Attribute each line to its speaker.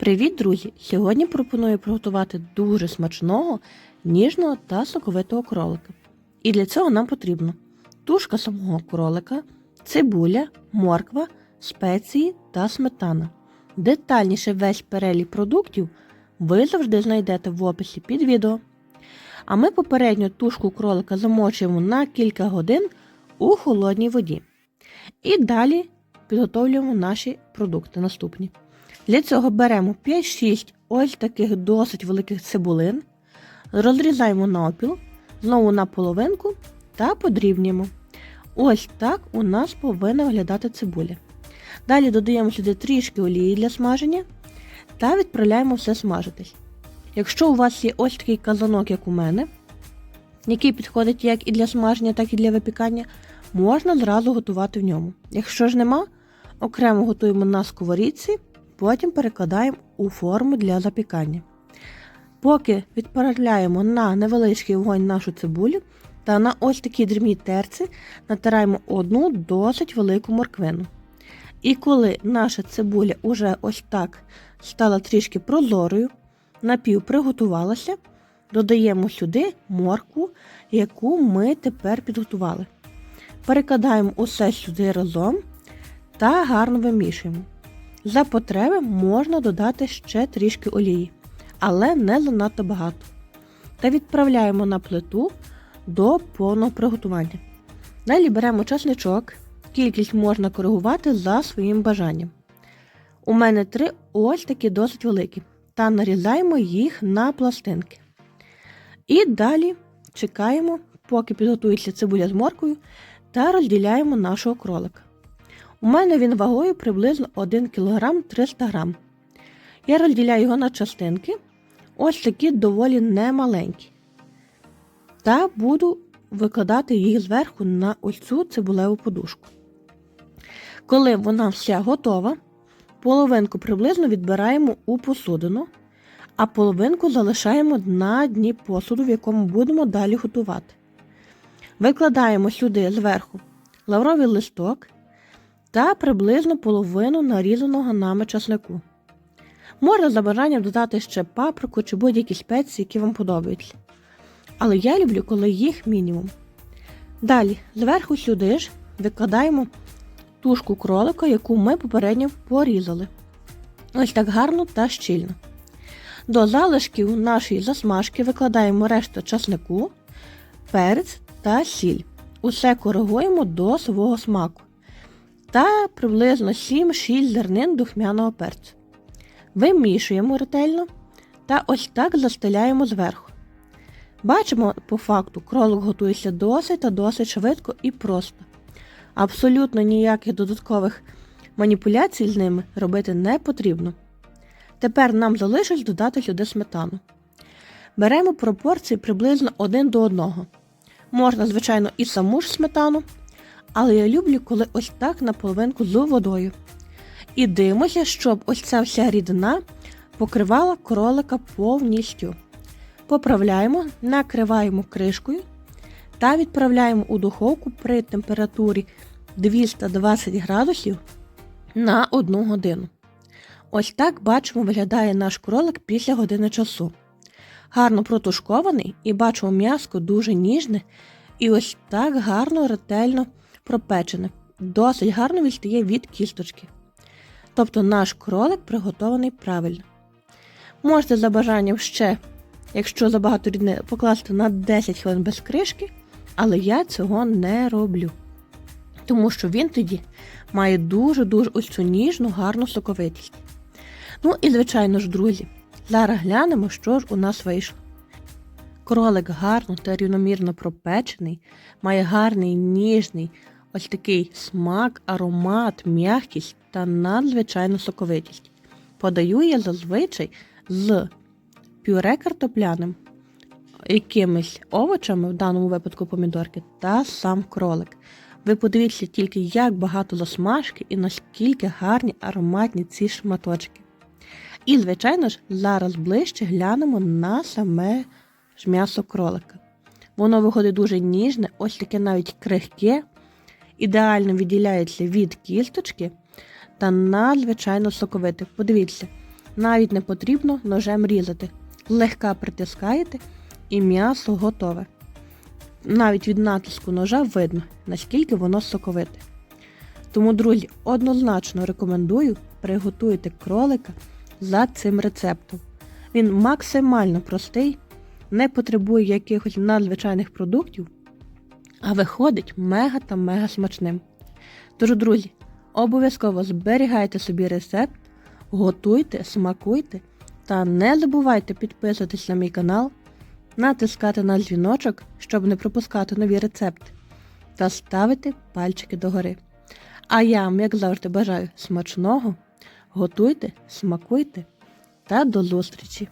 Speaker 1: Привіт, друзі! Сьогодні пропоную приготувати дуже смачного, ніжного та соковитого кролика. І для цього нам потрібно тушка самого кролика, цибуля, морква, спеції та сметана. Детальніше весь перелік продуктів ви завжди знайдете в описі під відео. А ми попередньо тушку кролика замочуємо на кілька годин у холодній воді. І далі підготовлюємо наші продукти наступні. Для цього беремо 5-6 ось таких досить великих цибулин, розрізаємо навпіл, знову на половинку та подрібнюємо. Ось так у нас повинна виглядати цибуля. Далі додаємо сюди трішки олії для смаження та відправляємо все смажитись. Якщо у вас є ось такий казанок, як у мене, який підходить як і для смаження, так і для випікання, можна зразу готувати в ньому. Якщо ж нема, окремо готуємо на сковорідці. Потім перекладаємо у форму для запікання. Поки відправляємо на невеличкий вогонь нашу цибулю та на ось такі дрібні терці натираємо одну досить велику морквину. І коли наша цибуля уже ось так стала трішки прозорою, напів приготувалася, додаємо сюди моркву, яку ми тепер підготували. Перекладаємо усе сюди разом та гарно вимішуємо. За потреби можна додати ще трішки олії, але не занадто багато. Та відправляємо на плиту до повного приготування. Далі беремо часничок, кількість можна коригувати за своїм бажанням. У мене три ось такі досить великі, та нарізаємо їх на пластинки. І далі чекаємо, поки підготується цибуля з моркою, та розділяємо нашого кролика. У мене він вагою приблизно 1 кг 300 г. Я розділяю його на частинки, ось такі доволі немаленькі. Та буду викладати їх зверху на ось цю цибулеву подушку. Коли вона вся готова, половинку приблизно відбираємо у посудину, а половинку залишаємо на дні посуду, в якому будемо далі готувати. Викладаємо сюди зверху лавровий листок та приблизно половину нарізаного нами часнику. Можна за бажанням додати ще паприку чи будь-які спеції, які вам подобаються. Але я люблю, коли їх мінімум. Далі, зверху сюди ж викладаємо тушку кролика, яку ми попередньо порізали. Ось так гарно та щільно. До залишків нашої засмажки викладаємо решту часнику, перець та сіль. Усе коригуємо до свого смаку та приблизно 7-6 зернин духмяного перцю. Вимішуємо ретельно та ось так застеляємо зверху. Бачимо, по факту, кролик готується досить та досить швидко і просто. Абсолютно ніяких додаткових маніпуляцій з ними робити не потрібно. Тепер нам залишилось додати сюди сметану. Беремо пропорції приблизно 1 до 1. Можна, звичайно, і саму ж сметану, але я люблю, коли ось так на половинку з водою. І дивимося, щоб ось ця вся рідина покривала кролика повністю. Поправляємо, накриваємо кришкою та відправляємо у духовку при температурі 220 градусів на 1 годину. Ось так бачимо, виглядає наш кролик після години часу. Гарно протушкований і бачимо м'яско дуже ніжне і ось так гарно, ретельно пропечене. Досить гарно відстає від кісточки. Тобто наш кролик приготований правильно. Можете за бажанням ще, якщо забагато рідне, покласти на 10 хвилин без кришки, але я цього не роблю. Тому що він тоді має дуже-дуже ось цю ніжну, гарну соковитість. Ну і, звичайно ж, друзі, зараз глянемо, що ж у нас вийшло. Кролик гарно та рівномірно пропечений, має гарний ніжний ось такий смак, аромат, м'якість та надзвичайну соковитість. Подаю я зазвичай з пюре картопляним, якимись овочами, в даному випадку помідорки, та сам кролик. Ви подивіться тільки, як багато засмажки і наскільки гарні ароматні ці шматочки. І, звичайно ж, зараз ближче глянемо на саме ж м'ясо кролика. Воно виходить дуже ніжне, ось таке навіть крихке, ідеально відділяється від кісточки та надзвичайно соковите. Подивіться, Навіть не потрібно ножем різати. Легка притискаєте і м'ясо готове. Навіть від натиску ножа видно, наскільки воно соковите. Тому, друзі, однозначно рекомендую приготуйте кролика за цим рецептом. Він максимально простий, не потребує якихось надзвичайних продуктів, а виходить мега та мега смачним. Тож, друзі, обов'язково зберігайте собі рецепт, готуйте, смакуйте та не забувайте підписуватись на мій канал, натискати на дзвіночок, щоб не пропускати нові рецепти, та ставити пальчики догори. А я вам, як завжди, бажаю смачного, готуйте, смакуйте та до зустрічі!